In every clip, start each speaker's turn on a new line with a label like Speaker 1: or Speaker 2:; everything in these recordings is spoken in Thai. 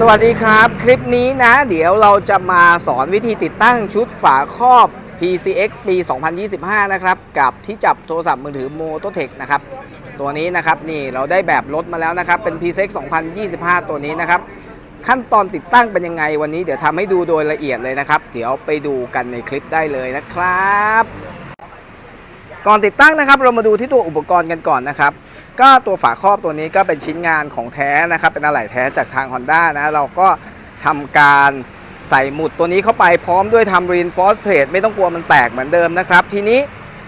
Speaker 1: สวัสดีครับ คลิปนี้นะ เดี๋ยวเราจะมาสอนวิธีติดตั้งชุดฝาครอบ PCX ปี 2025 นะครับ กับที่จับโทรศัพท์มือถือ Mototech นะครับ ตัวนี้นะครับนี่เราได้แบบรถมาแล้วนะครับ เป็น PCX 2025 ตัวนี้นะครับ ขั้นตอนติดตั้งเป็นยังไงวันนี้เดี๋ยวทำให้ดูโดยละเอียดเลยนะครับ เดี๋ยวไปดูกันในคลิปได้เลยนะครับ ก่อนติดตั้งนะครับ เรามาดูที่ตัวอุปกรณ์กันก่อนนะครับ ก็ตัวฝาครอบตัวนี้ก็เป็นชิ้นงานของแท้นะครับ เป็นอะไหล่แท้จากทาง Honda นะเราก็ทำการใส่หมุดตัวนี้เข้าไปพร้อมด้วยทำ reinforce plate ไม่ต้องกลัวมันแตกเหมือนเดิมนะครับ ทีนี้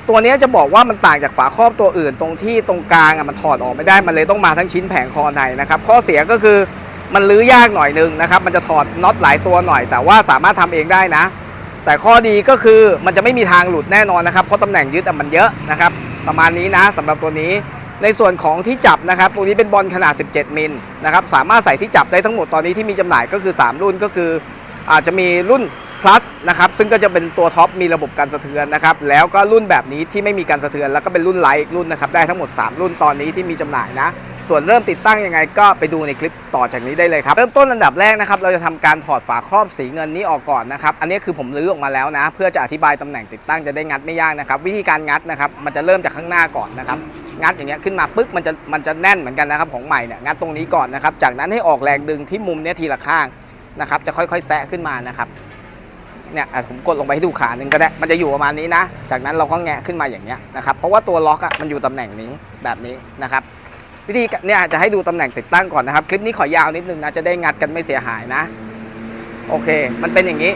Speaker 1: ตัวนี้จะบอกว่ามันต่างจากฝาครอบตัวอื่นตรงที่ตรงกลางอะมันถอดออกไม่ได้มันเลยต้องมาทั้งชิ้นแผงคอในนะครับ ข้อเสียก็คือมันลื้อยากหน่อยนึงนะครับ มันจะถอดน็อตหลายตัวหน่อย แต่ว่าสามารถทำเองได้นะ แต่ข้อดีก็คือมันจะไม่มีทางหลุดแน่นอนนะครับเพราะตำแหน่งยึดมันเยอะนะครับ ประมาณนี้นะสำหรับตัวนี้ ในส่วนของที่จับนะครับตัวนี้เป็นบอลขนาด 17 มิลนะครับสามารถใส่ที่จับได้ทั้งหมดตอนนี้ที่มีจำหน่ายก็คือ 3 รุ่นก็คือ อาจจะมีรุ่น plus นะครับซึ่งก็จะเป็นตัวท็อปมีระบบการสะเทือนนะครับแล้วก็รุ่นแบบนี้ที่ไม่มีการสะเทือน แล้วก็เป็นรุ่นไลท์รุ่นนะครับได้ทั้งหมด 3 รุ่นตอนนี้ที่มีจำหน่ายนะส่วนเริ่มติดตั้งยังไงก็ไปดูในคลิปต่อจากนี้ได้เลยครับ เริ่มต้นอันดับแรกนะครับ เราจะทำการถอดฝาครอบสีเงินนี้ออกก่อนนะครับ อันนี้คือผมรื้อออกมาแล้วนะ เพื่อจะอธิบายตำแหน่งติดตั้งจะได้งัดไม่ยากนะครับ วิธีการงัดนะครับ มันจะเริ่มจากข้างหน้าก่อนนะครับ งัดอย่างเงี้ยขึ้นมาปึ๊กมันจะมันจะแน่นเหมือนกันนะครับของใหม่เนี่ยงัดตรงนี้ก่อนนะครับ จากนั้นให้ออกแรงดึงที่มุมเนี้ยทีละข้างนะครับจะค่อยๆแซะขึ้นมานะครับเนี่ยผมกดลงไปให้ดูขาหนึ่งก็ได้มันจะอยู่ประมาณนี้นะ จากนั้นเราก็แงะขึ้นมาอย่างเงี้ยนะครับเพราะว่าตัวล็อกอะมันอยู่ตำแหน่งนี้แบบนี้นะครับวิธีเนี่ยจะให้ดูตำแหน่งติดตั้งก่อนนะครับ คลิปนี้ขอยาวนิดนึงนะจะได้งัดกันไม่เสียหายนะ โอเค มันเป็นอย่างนี้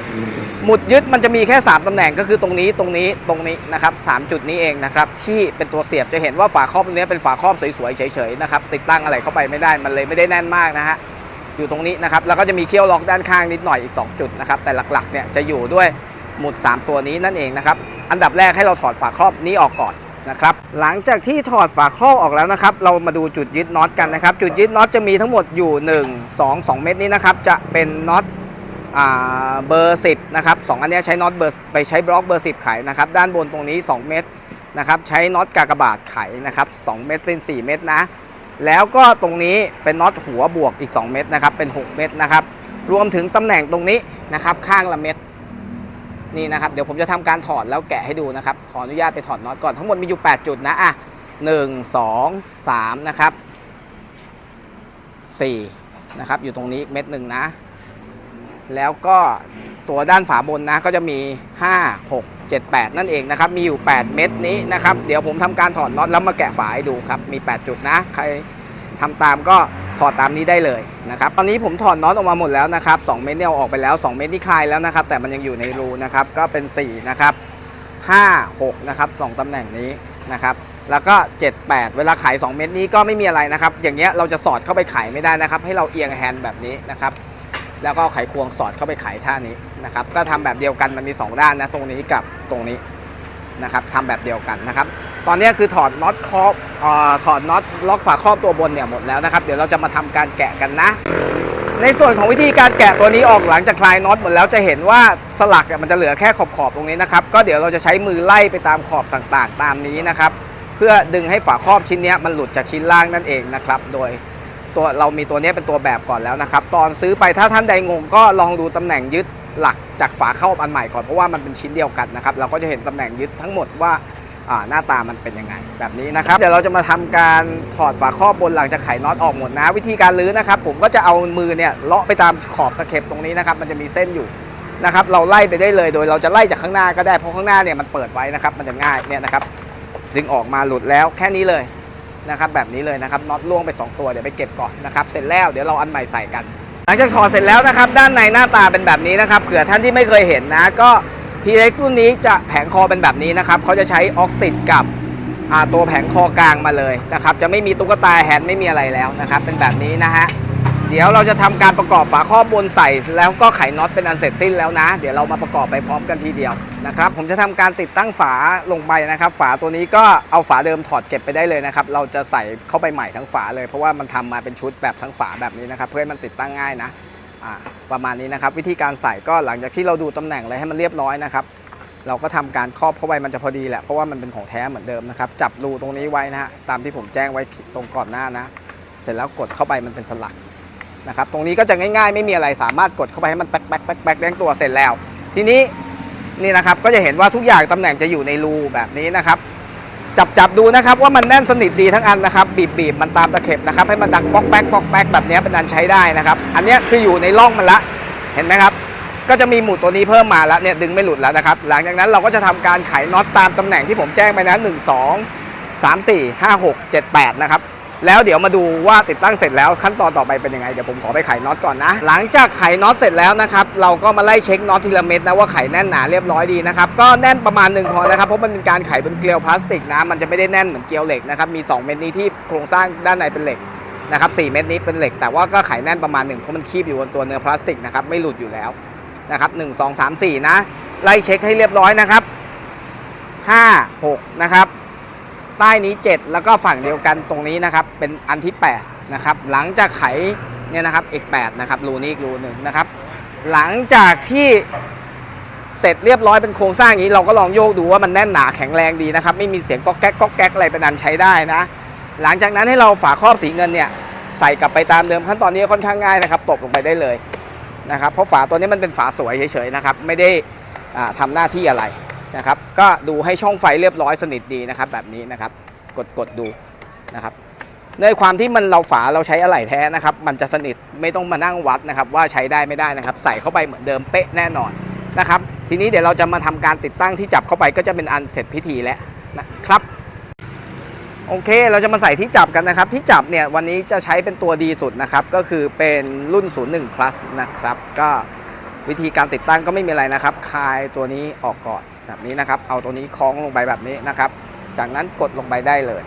Speaker 1: หมุดยึดมันจะมีแค่ 3ตำแหน่งก็คือตรงนี้ตรงนี้ตรงนี้นะครับสามจุดนี้เองนะครับที่เป็นตัวเสียบจะเห็นว่าฝาครอบตรงนี้เป็นฝาครอบสวยๆเฉยๆนะครับติดตั้งอะไรเข้าไปไม่ได้มันเลยไม่ได้แน่นมากนะฮะอยู่ตรงนี้นะครับแล้วก็จะมีเขี้ยวล็อกด้านข้างนิดหน่อยอีก 2 จุดนะครับแต่หลักๆเนี่ยจะอยู่ด้วยหมุด 3 ตัวนี้นั่นเองนะครับอันดับแรกให้เราถอดฝาครอบนี้ออกก่อนนะครับหลังจากที่ถอดฝาครอบออกแล้วนะครับเรามาดูจุดยึดน็อตกันนะครับจุดยึดน็อตจะมีทั้งหมดอยู่ 1 2 2 เม็ดนี้นะครับจะเป็นน็อตอ่ เบอร์10นะครับสองอันนี้ใช้น็อตเบอร์ไปใช้บล็อกเบอร์10ไขนะครับ ด้านบนตรงนี้ 2 เม็ดนะครับ ใช้น็อตกากบาทไขนะครับ2เม็ดเป็น 4 เม็ดนะ แล้วก็ตรงนี้เป็นน็อตหัวบวกอีก 2 เม็ดนะครับ เป็น 6 เม็ดนะครับ รวมถึงตำแหน่งตรงนี้นะครับ ข้างละเม็ดนี่นะครับ เดี๋ยวผมจะทำการถอดแล้วแกะให้ดูนะครับ ขออนุญาตไปถอดน็อตก่อน ทั้งหมดมีอยู่ 8 จุดนะอะ1 2 3นะครับ4นะครับ อยู่ตรงนี้อีกเม็ดหนึ่งนะ แล้วก็ตัวด้านฝาบนนะก็จะมี 5 6 7 8 นั่นเองนะครับ มีอยู่ 8 เม็ดนี้นะครับ เดี๋ยวผมทำการถอดน็อตแล้วมาแกะฝาให้ดูครับ มี 8 จุดนะ ใครทำตามก็ถอดตามนี้ได้เลยนะครับ ตอนนี้ผมถอดน็อตออกมาหมดแล้วนะครับ 2 เม็ดเนี่ยออกไปแล้ว 2 เม็ดนี่คลายแล้วนะครับ แต่มันยังอยู่ในรูนะครับ ก็เป็น 4 นะครับ 5 6 นะครับ 2ตำแหน่งนี้นะครับ แล้วก็ 7 8 เวลาขาย 2 เม็ดนี้ก็ไม่มีอะไรนะครับ อย่างเงี้ยเราจะสอดเข้าไปขายไม่ได้นะครับ ให้เราเอียงแฮนด์แบบนี้นะครับ แล้วก็ไขควงสอดเข้าไปไขท่านี้นะครับ ก็ทำแบบเดียวกันมันมี 2 ด้านนะตรงนี้กับตรงนี้นะครับทำแบบเดียวกันนะครับ ตอนนี้คือถอดน็อตครอบเอ่อถอดน็อตล็อกฝาครอบตัวบนเนี่ยหมดแล้วนะครับเดี๋ยวเราจะมาทำการแกะกันนะ ในส่วนของวิธีการแกะตัวนี้ออกหลังจากคลายน็อตหมดแล้วจะเห็นว่าสลักเนี่ยมันจะเหลือแค่ขอบขอบตรงนี้นะครับก็เดี๋ยวเราจะใช้มือไล่ไปตามขอบต่างๆ ตามนี้นะครับ เพื่อดึงให้ฝาครอบชิ้นเนี้ยมันหลุดจากชิ้นล่างนั่นเองนะครับ โดย ตัวเรามีตัวนี้เป็นตัวแบบก่อนแล้วนะครับ ตอนซื้อไปถ้าท่านใดงงก็ลองดูตำแหน่งยึดหลักจากฝาครอบอันใหม่ก่อนเพราะว่ามันเป็นชิ้นเดียวกันนะครับ เราก็จะเห็นตำแหน่งยึดทั้งหมดว่าหน้าตามันเป็นยังไงแบบนี้นะครับ เดี๋ยวเราจะมาทำการถอดฝาครอบบนหลังจากไขน็อตออกหมดนะ วิธีการลื้อนะครับ ผมก็จะเอามือเนี่ยเลาะไปตามขอบตะเข็บตรงนี้นะครับ มันจะมีเส้นอยู่นะครับ เราไล่ไปได้เลยโดยเราจะไล่จากข้างหน้าก็ได้เพราะข้างหน้าเนี่ยมันเปิดไว้นะครับ มันจะง่ายเนี่ยนะครับ ดึงออกมาหลุดแล้วแค่นี้เลย นะครับแบบนี้เลยนะครับน็อตล่วงไปสองตัวเดี๋ยวไปเก็บก่อนนะครับเสร็จแล้วเดี๋ยวเราอันใหม่ใส่กัน หลังจากถอดเสร็จแล้วนะครับ ด้านในหน้าตาเป็นแบบนี้นะครับเผื่อท่านที่ไม่เคยเห็นนะก็ p ีเล็กรุ่นนี้จะแผงคอเป็นแบบนี้นะครับเขาจะใช้ออกติดกับตัวแผงคอกลางมาเลยนะครับจะไม่มีตุ๊กตาแฮนด์ไม่มีอะไรแล้วนะครับเป็นแบบนี้นะฮะ เดี๋ยวเราจะทำการประกอบฝาครอบบนใส่ แล้วก็ไขน็อตเป็นอันเสร็จสิ้นแล้วนะ เดี๋ยวเรามาประกอบไปพร้อมกันทีเดียวนะครับ ผมจะทำการติดตั้งฝาลงไปนะครับ ฝาตัวนี้ก็เอาฝาเดิมถอดเก็บไปได้เลยนะครับ เราจะใส่เข้าไปใหม่ทั้งฝาเลย เพราะว่ามันทำมาเป็นชุดแบบทั้งฝาแบบนี้นะครับ เพื่อให้มันติดตั้งง่ายนะประมาณนี้นะครับ วิธีการใส่ก็หลังจากที่เราดูตำแหน่งอะไรให้มันเรียบร้อยนะครับ เราก็ทำการครอบเข้าไปมันจะพอดีแหละเพราะว่ามันเป็นของแท้เหมือนเดิมนะครับจับรูตรงนี้ไว้นะฮะตามที่ผมแจ้งไว้ตรงก่อนหน้านะ เสร็จแล้วกดเข้าไปมันเป็นสลัก นะครับตรงนี้ก็จะง่ายๆ ไม่มีอะไรสามารถกดเข้าไปให้มันแป๊กแป๊กแป๊กแป๊กแดงตัวเสร็จแล้ว ทีนี้นี่นะครับก็จะเห็นว่าทุกอย่างตำแหน่งจะอยู่ในรูแบบนี้นะครับ จับจับดูนะครับว่ามันแน่นสนิทดีทั้งอันนะครับ บีบบีบมันตามตะเข็บนะครับ ให้มันดังป๊อกแป๊กป๊อกแป๊กแบบนี้เป็นอันใช้ได้นะครับ อันนี้คืออยู่ในร่องมันละเห็นไหมครับ ก็จะมีหมุดตัวนี้เพิ่มมาแล้วเนี่ยดึงไม่หลุดแล้วนะครับ หลังจากนั้นเราก็จะทำการไขน็อตตามตำแหน่งที่ผมแจ้งไปนะหนึ่งสองสามสี่ห้าหกเจ็ดแปดนะครับ แล้วเดี๋ยวมาดูว่าติดตั้งเสร็จแล้วขั้นตอนต่อไปเป็นยังไงเดี๋ยวผมขอไปไขน็อตก่อนนะ หลังจากไขน็อตเสร็จแล้วนะครับเราก็มาไล่เช็คน็อตทีละเม็ดนะว่าไขแน่นหนาเรียบร้อยดีนะครับก็แน่นประมาณหนึ่งพอนะครับเพราะมันเป็นการไขบนเกลียวพลาสติกนะมันจะไม่ได้แน่นเหมือนเกลียวเหล็กนะครับมี 2 เม็ดนี้ที่โครงสร้างด้านในเป็นเหล็กนะครับสเม็ดนี้เป็นเหล็ก แต่ว่าก็ไขแน่นประมาณหนึ่งเพราะมันคีบอยู่บนตัวเนื้อพลาสติกนะครับไม่หลุดอยู่แล้วนะครับหนึ่งสองสามสี่นะไล่เช็คให้เรียบร้อยนะครับห้าหกนะครับ ใต้นี้ 7 แล้วก็ฝั่งเดียวกันตรงนี้นะครับ เป็นอันที่ 8 นะครับ หลังจากไขเนี่ยนะครับอีก8นะครับรูนี้อีกรูหนึ่งนะครับ หลังจากที่เสร็จเรียบร้อยเป็นโครงสร้างอย่างนี้เราก็ลองโยกดูว่ามันแน่นหนาแข็งแรงดีนะครับ ไม่มีเสียงก๊อกแก๊กก๊อกแก๊กอะไรเป็นอันใช้ได้นะ หลังจากนั้นให้เราฝาครอบสีเงินเนี่ยใส่กลับไปตามเดิมขั้นตอนนี้ค่อนข้างง่ายนะครับตบลงไปได้เลยนะครับเพราะฝาตัวนี้มันเป็นฝาสวยเฉยๆนะครับ ไม่ได้อ่าทำหน้าที่อะไร นะครับ ก็ดูให้ช่องไฟเรียบร้อยสนิทดีนะครับ แบบนี้นะครับ กดกดดูนะครับในความที่มันเราฝาเราใช้อะไหล่แท้นะครับ มันจะสนิทไม่ต้องมานั่งวัดนะครับ ว่าใช้ได้ไม่ได้นะครับ ใส่เข้าไปเหมือนเดิมเป๊ะแน่นอนนะครับ ทีนี้เดี๋ยวเราจะมาทำการติดตั้งที่จับเข้าไปก็จะเป็นอันเสร็จพิธีแล้วนะครับ โอเคเราจะมาใส่ที่จับกันนะครับ ที่จับเนี่ยวันนี้จะใช้เป็นตัวดีสุดนะครับ ก็คือเป็นรุ่น 01 plus นะครับ ก็ วิธีการติดตั้งก็ไม่มีอะไรนะครับ คลายตัวนี้ออกก่อนแบบนี้นะครับ เอาตัวนี้คล้องลงไปแบบนี้นะครับ จากนั้นกดลงไปได้เลย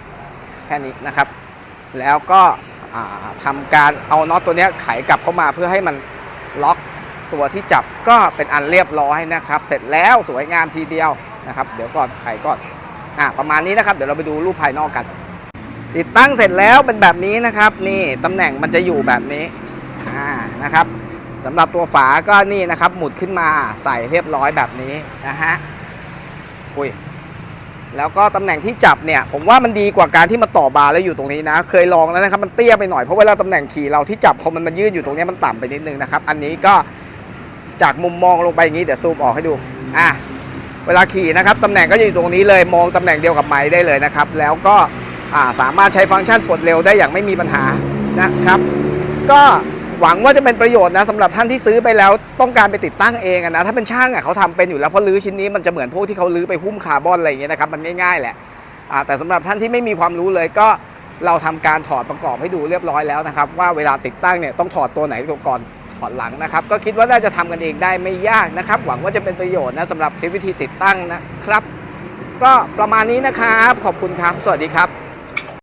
Speaker 1: แค่นี้นะครับ แล้วก็อ่าทำการเอาน็อตตัวนี้ไขกลับเข้ามาเพื่อให้มันล็อกตัวที่จับก็เป็นอันเรียบร้อยนะครับ เสร็จแล้วสวยงามทีเดียวนะครับ เดี๋ยวก่อนไขก่อนอะประมาณนี้นะครับ เดี๋ยวเราไปดูรูปภายนอกกัน ติดตั้งเสร็จแล้วเป็นแบบนี้นะครับ นี่ตำแหน่งมันจะอยู่แบบนี้อ่านะครับ สำหรับตัวฝาก็นี่นะครับ หมุดขึ้นมาใส่เรียบร้อยแบบนี้นะฮะอุ้ยแล้วก็ตำแหน่งที่จับเนี่ย ผมว่ามันดีกว่าการที่มาต่อบาร์แล้วอยู่ตรงนี้นะ เคยลองแล้วนะครับ มันเตี้ยไปหน่อยเพราะเวลาตำแหน่งขี่เราที่จับพอมันมายืดอยู่ตรงนี้มันต่ำไปนิดนึงนะครับ อันนี้ก็จากมุมมองลงไปอย่างนี้เดี๋ยวซูมออกให้ดูอะเวลาขี่นะครับตำแหน่งก็อยู่ตรงนี้เลยมองตำแหน่งเดียวกับไม้ได้เลยนะครับ แล้วก็สามารถใช้ฟังก์ชันปลดเร็วได้อย่างไม่มีปัญหานะครับ ก็ หวังว่าจะเป็นประโยชน์นะสำหรับท่านที่ซื้อไปแล้วต้องการไปติดตั้งเองนะถ้าเป็นช่างอะเขาทำเป็นอยู่แล้วเพราะลื้อชิ้นนี้มันจะเหมือนพวกที่เขาลื้อไปหุ้มคาร์บอนอะไรอย่างเงี้ยนะครับมันง่ายๆแหละแต่สำหรับท่านที่ไม่มีความรู้เลยก็เราทำการถอดประกอบให้ดูเรียบร้อยแล้วนะครับว่าเวลาติดตั้งเนี่ยต้องถอดตัวไหนก่อนถอดหลังนะครับก็คิดว่าน่าจะทำกันเองได้ไม่ยากนะครับ หวังว่าจะเป็นประโยชน์นะสำหรับคลิปวิธีติดตั้งนะครับ ก็ประมาณนี้นะครับขอบคุณครับ สวัสดีครับ